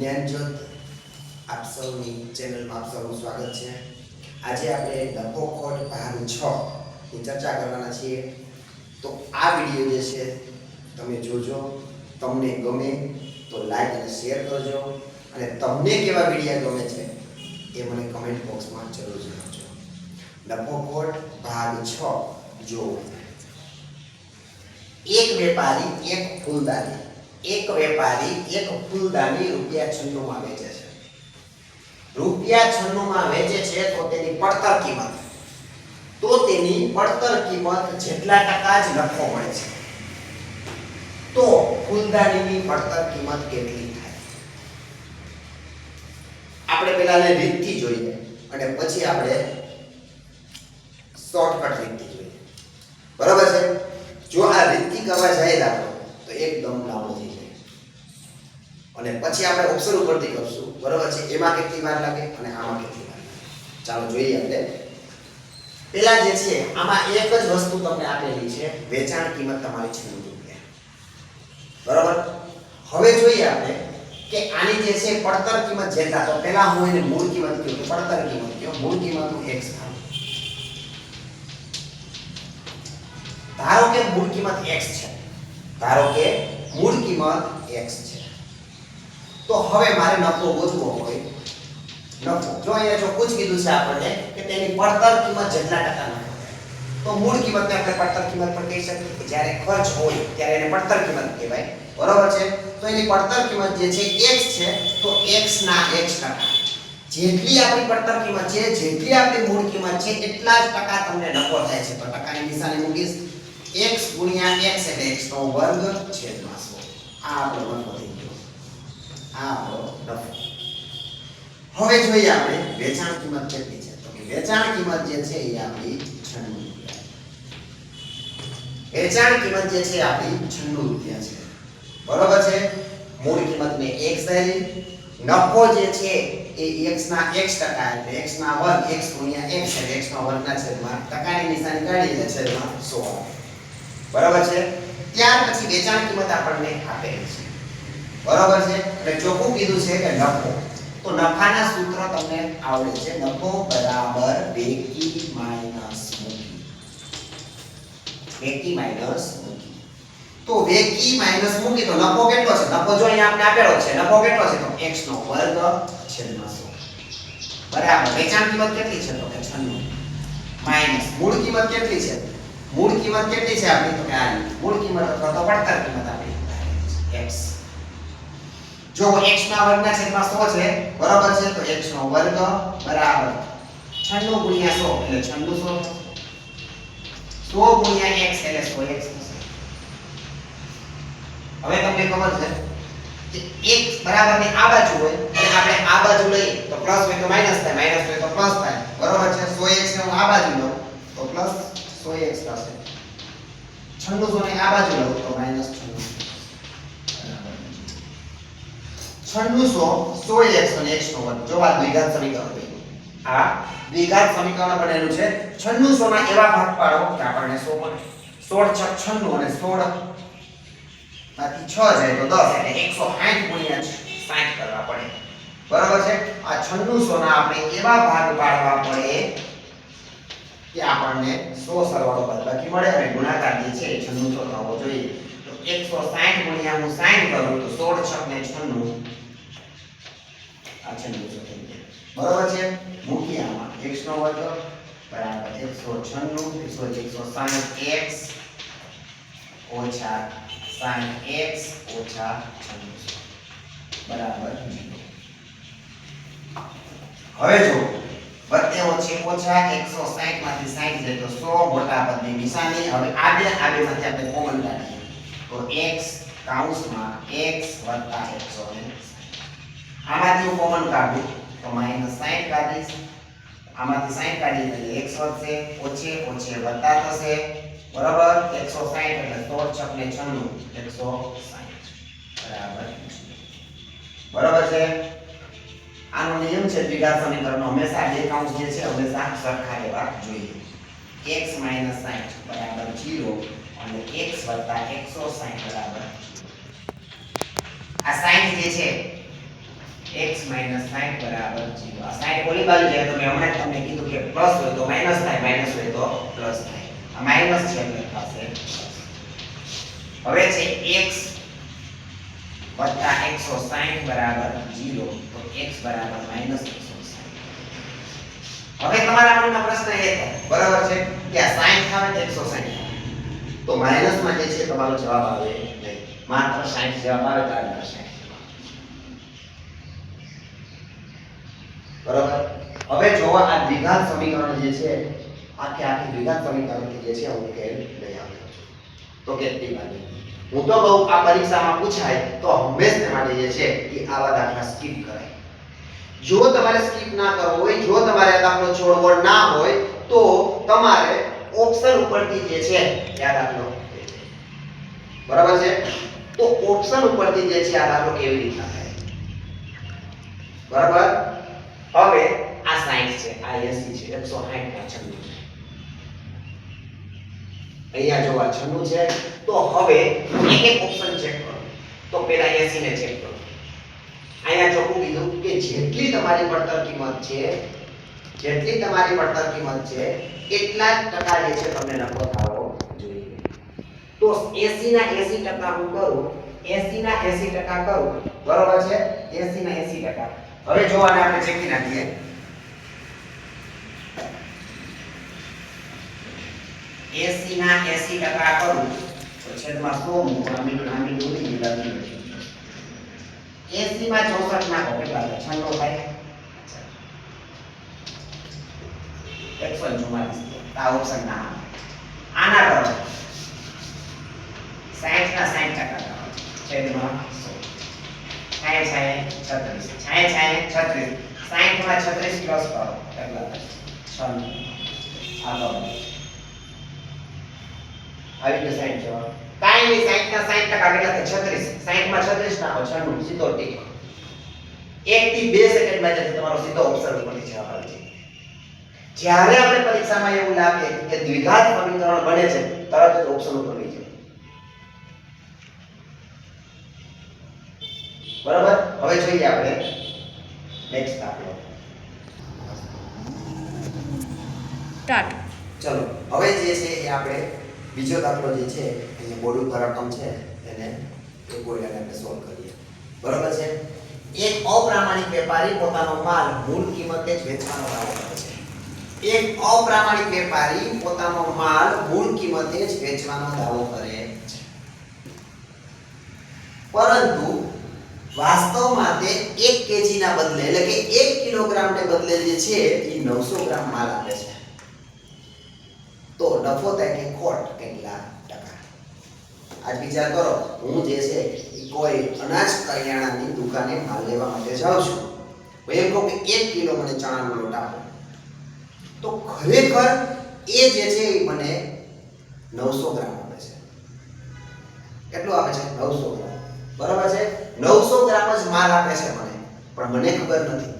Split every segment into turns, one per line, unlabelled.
જ્ઞાનજ્યોત આપ સૌની ચેનલમાં આપ સૌનું સ્વાગત છે. આજે આપણે ડફો કોટ ભાગ છ ની ચર્ચા કરવાના છીએ. તો આ વીડિયો જે છે, તમે જોજો. તમને ગમે તો લાઈક અને શેર કરજો. અને તમને કેવા વિડીયા ગમે છે, એ મને કમેન્ટ બોક્સમાં જરૂર જણાવજો. ડફો કોટ ભાગ છ. જો એક વેપારી, એક ફૂલદાની એક વેપારી એક ફૂલદાની રૂપિયા છન્નુંમાં વેચે છે. રૂપિયા છન્નુંમાં વેચે છે તો તેની પડતર કિંમત. તો તેની પડતર કિંમત જેટલા ટકા જ નફો મળે છે. તો ફૂલદાનીની પડતર કિંમત કેટલી થાય? આપણે પહેલા રીતથી જોઈએ અને પછી આપણે શોર્ટકટ રીતથી જોઈએ. બરાબર છે? જો આ રીતથી કરવા જાય તો એકદમ અને પછી આપણે ઓપ્શન ઉપરથી કરશું. બરાબર છે? એમાં કેટલી વાર લાગે અને આમાં કેટલી વાર ચાલો જોઈએ આપણે. પેલા જે છે, આમાં એક જ વસ્તુ તમને આપેલી છે. વેચાણ કિંમત તમારી છે રૂપિયા બરોબર? હવે જોઈએ આપણે કે આની જે છે, પડતર કિંમત જેટલા. તો પહેલા હું એને મૂળ કિંમત કહ્યું કે પડતર કિંમત કહ્યું મૂળ કિંમત હું એક્સ ધારું ધારો કે મૂળ કિંમત એક્સ છે. ધારો કે મૂળ કિંમત એક્સ છે. તો હવે મારે નફો ગોતવો હોય. નફો. જો અહીંયા ચોખ્ખું જ કીધું છે આપણને કે તેની પડતર કિંમત જેટલા ટકા નફો તો મૂળ કિંમતને આપણે પડતર કિંમત પણ કહી શકીએ કે જ્યારે ખર્ચ હોય ત્યારે એને પડતર કિંમત કહેવાય. બરોબર છે? તો એની પડતર કિંમત જે છે x છે, તો x ના x ટકા. જેટલી આપણી પડતર કિંમત છે, જેટલી આપણી મૂળ કિંમત છે, એટલા જ ટકા તમને નફો થાય છે. તો ટકાની નિશાની મૂકીશ. x ગુણ્યા x એટલે x નો વર્ગ છેદમાં 100 આ આપણો નફો આ આપણો નફો હવે જોઈએ આપણે વેચાણ કિંમત કેટલી છે? તો કે વેચાણ કિંમત જે છે એ આપણી 96 રૂપિયા વેચાણ કિંમત જે છે એ આપણી 96 રૂપિયા છે. બરોબર છે? મૂળ કિંમતને x ધારી. નફો જે છે એ x ના x ટકા એટલે x ના વર્ગ, x ગુણ્યા x એટલે x ના વર્ગના છેદમાં ટકાની નિશાની કાઢી એટલે છેદમાં 100 આવે. બરાબર છે? ત્યાર પછી વેચાણ કિંમત આપણને આપેલી છે. બરાબર છે? એટલે ચોખ્ખું કીધું છે કે નફો. તો નફાના સૂત્ર તમને આવડે છે. નફો બરાબર બેકી માઇનસ મૂકી. બેકી માઇનસ મૂકી. તો વેકી માઇનસ મૂકી તો નફો કેટલો છે? નફો જો અહીંયા આપણે આપેલો છે. નફો કેટલો છે? તો x નો વર્ગ છેદમાં 100 બરાબર. વેચાણ કિંમત કેટલી છે? તો કે 96 માઇનસ. મૂળ કિંમત કેટલી છે? મૂળ કિંમત કેટલી છે આપણી? તો કે આ મૂળ કિંમત અથવા તો પડતર કિંમત આપણી x. જો x ના વર્ગના છેદમાં 100 છે, બરાબર છે, તો x નો વર્ગ બરાબર 96 ગુણ્યા 100 એટલે 96 100 ગુણ્યા x એટલે 100x હવે તમને ખબર છે કે x બરાબરની આ બાજુ હોય, અને આપણે આ બાજુ લઈએ, તો પ્લસ હોય તો માઇનસ થાય માઇનસ હોય તો પ્લસ થાય. બરાબર છે? 100x ને હું આ બાજુ લઉં, તો પ્લસ 100x થશે. 9600 ને આ બાજુ લઉં, તો માઇનસ 96 છન્નુસો સો એક્સ અને એક્સ નો વર્ગ. જો આ દ્વિઘાત સમીકરણ બન્યું આ દ્વિઘાત સમીકરણ બનેલું છે. છન્નુસો ના એવા ભાગ પાડો આપણને સો મળે સોળ છ છન્નું અને સોળમાંથી છ જાય તો દસ એટલે એકસો સાઠ ગુણ્યા સાઠ કરવા પડે. બરાબર છે? આ છન્નુસો ના આપણે એવા ભાગ પાડવા પડે કે આપણને સો સરવાળો બાદબાકી મળે અને ગુણાકાર જે છે છન્નુસો થવો જોઈએ. તો એકસો સાઠ ગુણ્યા હું સાઠ કરું તો સોળ છ ને છન્નું આ છન્નુસો થઈ ગયા બરાબર છે મૂકીએ આમાં x નો વર્ગ બરાબર એકસો છન્નું એકસો એકસો સાઠ x ઓછા સાઠ x ઓછા છન્નુસો બરાબર હવે જો વચ્ચે ઓછી ઓછા એકસો સાઠમાંથી સાઠ જાય તો સો મોટા પદની નિશાની. હવે આ બે આ બે માંથી આપણે કોમન કાઢીએ. તો x કાઉન્સમાં x વત્તા એકસો ને આમાંથી હું કોમન કાઢું. તો માઇનસ સાઈઠ કાઢીશ. આમાંથી સાઈઠ કાઢીએ એટલે x વધશે ઓછે ઓછે વત્તા થશે. બરાબર? એકસો સાઠ એટલે સોળ છક ને છન્નું, એકસો સાઈઠ. બરાબર? બરાબર છે? આનો નિયમ છે દ્વિઘાત સમીકરણનો. હંમેશા બે કાઉન્ટ જે છે, હંમેશા સરખા રહેવા જોઈએ. X 60 બરાબર 0 અને x 160 બરાબર? આ 60 જે છે
x માઇનસ 60 બરાબર 0 આ 60 ઓલી બાજુ જાય તો મેં હમણાં તમને કીધું કે પ્લસ હોય તો માઇનસ થાય માઇનસ હોય તો પ્લસ થાય. આ માઇનસ છે એટલે થશે હવે છે x વત્તા 160 બરાબર 0 તો x બરાબર માઇનસ 160 હવે તમારા મનમાં પ્રશ્ન એ થાય, બરાબર છે? કે આ 60 આવે કે 160 આવે.
તો માઇનસમાં જે છે, તમારો જવાબ આવે નહીં.
માત્ર 60 જવાબ આવે તો આગળ
બરાબર? હવે જોવા, આ દ્વિઘાત સમીકરણ જે છે, આખે આખી દ્વિઘાત સમીકરણ જે છે, હું ઉકેલ લઈ આવ્યો છું. તો કેટલી બાજુ. હું તો કહું, આ પરીક્ષામાં પૂછાય તો હંમેશા માટે જે છે, એ આવા દાખલા સ્કીપ કરાય. જો તમારે સ્કીપ ના કરવો હોય, જો તમારે દાખલો છોડવો ના હોય, તો તમારે ઓપ્શન ઉપરથી જે છે યાદ દાખલો બરાબર છે? તો ઓપ્શન ઉપરથી જે છે, આ દાખલો કેવી રીતના થાય? બરાબર?
હવે આ 60 છે, આ 80 છે 160 ના 96 છે.
અહીંયા જો આ છન્નું છે,
તો હવે એક ઓપ્શન ચેક કરો. તો પેલા એસી ને ચેક કરો.
અહીંયા હું કીધું કે જેટલી તમારી પડતર કિંમત છે, જેટલી તમારી પડતર કિંમત છે, એટલા ટકા જે છે તમને નફો થવો જોઈએ.
તો એસી ના એસી ટકા હું કરું એસી ના એસી ટકા કરું.
બરોબર છે?
એસી ના એસી ટકા.
હવે જોવાને આપણે ચેકી નાખીએ.
એસી ના એસી ટકા કરું તો છેદમાં સો મૂકો આમી આમી ઉડી ગઈ લાગી એસી માં ચોસઠ નાખો કેટલા થાય? છન્નું થાય? એકસો ચુમ્માલીસ આ ઓપ્શન ના આવે. આના કરો. સાઠ ના સાઠ ટકા કરો. છેદમાં સો. છાય છાય, છત્રીસ. છાય છાય, છત્રીસ. સાઠમાં છત્રીસ પ્લસ કરો. કેટલા થાય? છન્નું આગળ.
આવી ગયો સાઈડ જવાબ.
કાંઈ નહીં સાઠ ના સાઠ ટકા કેટલા થાય? છત્રીસ. સાઠમાં છત્રીસ નાખો છન્નું, સીધો ટીક. એક થી બે સેકન્ડમાં જશે, તમારો સીધો ઓપ્શન ઉપરથી જવાબ આવી જાય
જ્યારે આપણે પરીક્ષામાં એવું લાગે કે દ્વિઘાત સમીકરણ બને છે, તરત જ ઓપ્શન ઉપર લઈ જાય બરાબર? હવે જોઈએ આપણે નેક્સ્ટ દાખલો.
સ્ટાર્ટ.
ચલો, હવે જે છે એ આપણે બીજો દાખલો જે છે અહીંયા બોર્ડ ઉપર રકમ છે, એને એ બોર્ડને આપણે સોલ્વ કરીએ. બરાબર છે? એક અપ્રામાણિક વેપારી પોતાનો માલ મૂળ કિંમતે જ વેચવાનો દાવો છે. એક અપ્રામાણિક વેપારી પોતાનો માલ મૂળ કિંમતે જ વેચવાનો દાવો કરે છે. પરંતુ વાસ્તવમાં તે 1 કેજી ના બદલે એટલે કે 1 કિલોગ્રામ ને બદલે જે છે, એ 900 ગ્રામ માલ આપે છે. તો નફો થાય કે ખોટ કેટલા ટકા. આજ વિચાર કરો, હું જે છે એ કોઈ અનાજ કરિયાણાની દુકાને માલ લેવા માટે જાઉં છું. હું એમ કહું કે એક કિલો મને ચણાનો લોટ આપો. તો ખરેખર એ જે છે એ મને નવસો ગ્રામ આપે છે. કેટલું આપે છે? નવસો ગ્રામ. બરાબર છે? નવસો ગ્રામ જ માલ આપે છે મને. પણ મને ખબર નથી.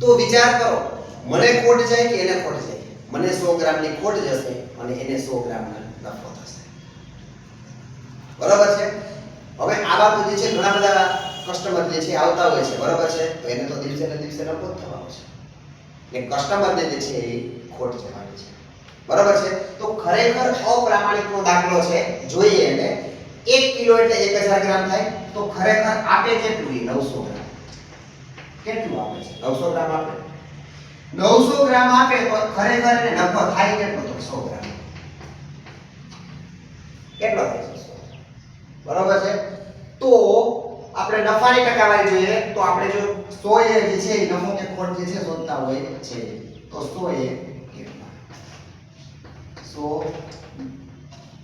તો વિચાર કરો, મને ખોટ જાય કે એને ખોટ જાય? મને સો ગ્રામની ખોટ જશે, અને એને સો ગ્રામનો નફો થશે. બરાબર છે? હવે આ બાબત જે છે, ઘણા બધા કસ્ટમર જે છે, આવતા હોય છે. બરાબર છે? તો એને તો દિવસે ને દિવસે નફો જ થવાનો છે. એટલે કસ્ટમરને જે છે, એ ખોટ જવાની છે. બરાબર છે? તો ખરેખર અપ્રામાણિકનો દાખલો છે. જોઈએ એને. એક કિલો એટલે એક હજાર ગ્રામ થાય. તો ખરેખર આપે કેટલું? નવસો ગ્રામ. કેટલું આપે છે? નવસો ગ્રામ આપે. નવસો ગ્રામ આપે તો ખરેખર એને નફો થાય કેટલો તો સો ગ્રામ. કેટલો થાય બરાબર છે? તો આપણે નફાની ટકાવારી જોઈએ, તો આપણે જો સો એ જે છે નફો કે ખોટ જે છે, શોધતા હોય છે, તો સો એ કેટલા? સો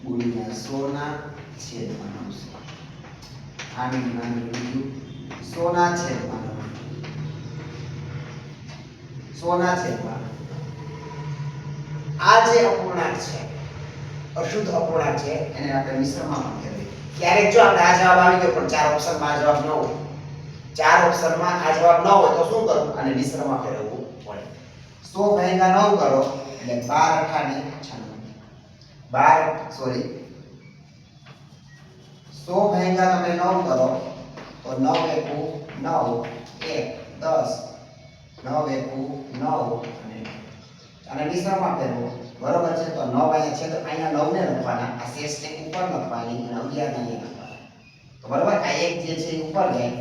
ગુણ્યા સો ના છેદમાં નવસો. આની નાની સોના છેદમાં સોના છે આ જે અપૂર્ણાંક છે, અશુદ્ધ અપૂર્ણાંક છે, એને આપણે મિશ્રમાં પણ ફેરવીએ ક્યારેક જો આપણે આ જવાબ આવી ગયો, પણ ચાર ઓપ્શનમાં આ જવાબ ન હોય. ચાર ઓપ્શનમાં આ જવાબ ન હોય, તો શું કરવું? અને મિશ્રમાં ફેરવવું પડે. સો ભાગ્યા નવ કરો, એટલે બાર અઠાને છન્નું. બાર સોરી સો ભાગ્યા તમે નવ કરો, તો નવ એકુ નવ, એક, દસ નવ એકુ નવ અને અને નિશામાં ફેરવો બરોબર છે? તો નવ અહીંયા છે, તો અહીંયા નવ ને લખવાના. આ શેષને ઉપર લખવાની અને અગિયાર ને અહીંયા લખવાના. તો બરોબર? આ એક જે છે એ ઉપર જાય.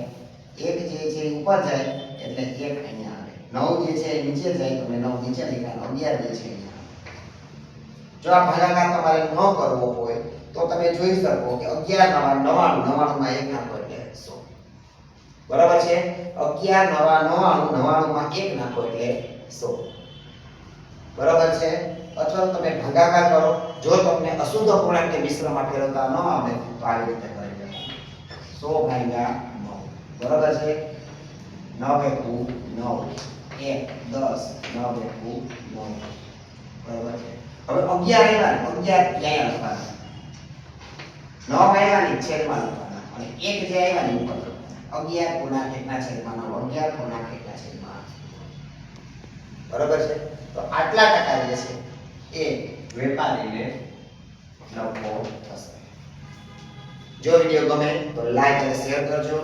એક જે છે એ ઉપર જાય, એટલે એક અહીંયા આવે. નવ જે છે નીચે જાય, તો નવ નીચે લખ્યા અગિયાર જે છે અહીંયા જો આ ભાગાકાર તમારે ન કરવો હોય, તો તમે જોઈ શકો કે અગિયાર નવા, નવાણું, નવાણુંમાં એક નાખો એટલે બરાબર છે? અગિયાર, નવા, નવાણું, નવાણુંમાં એક નાખો એટલે સો. બરાબર છે? અથવા તમે ભાગાકાર કરો. જો તમને અશુદ્ધ અપૂર્ણાંક કે મિશ્રમાં ફેરવતા ન આવડે, તો આવી રીતે કરી દેવા સો ભાગ્યા નવ. બરાબર છે? નવ એકુ નવ. એક, દસ, નવ એકુ નવ. બરાબર છે? હવે અગિયાર આવ્યા અગિયાર ક્યાંય લખવાના? નવ આવ્યા ને, છેદમાં લખવાના. અને એક જે આવ્યા ઉપર. અગિયાર ગુણા કેટલા છેદમાં નવ, અગિયાર ગુણા કેટલા છેદમાં બરોબર છે? તો આટલા ટકા જે છે એ વેપારીને નફો થશે. જો વીડિયો ગમે તો લાઈક અને શેર કરજો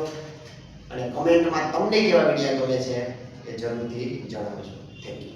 અને કમેન્ટમાં તમને કેવા વીડિયો ગમે છે એ જરૂરથી જણાવજો. Thank you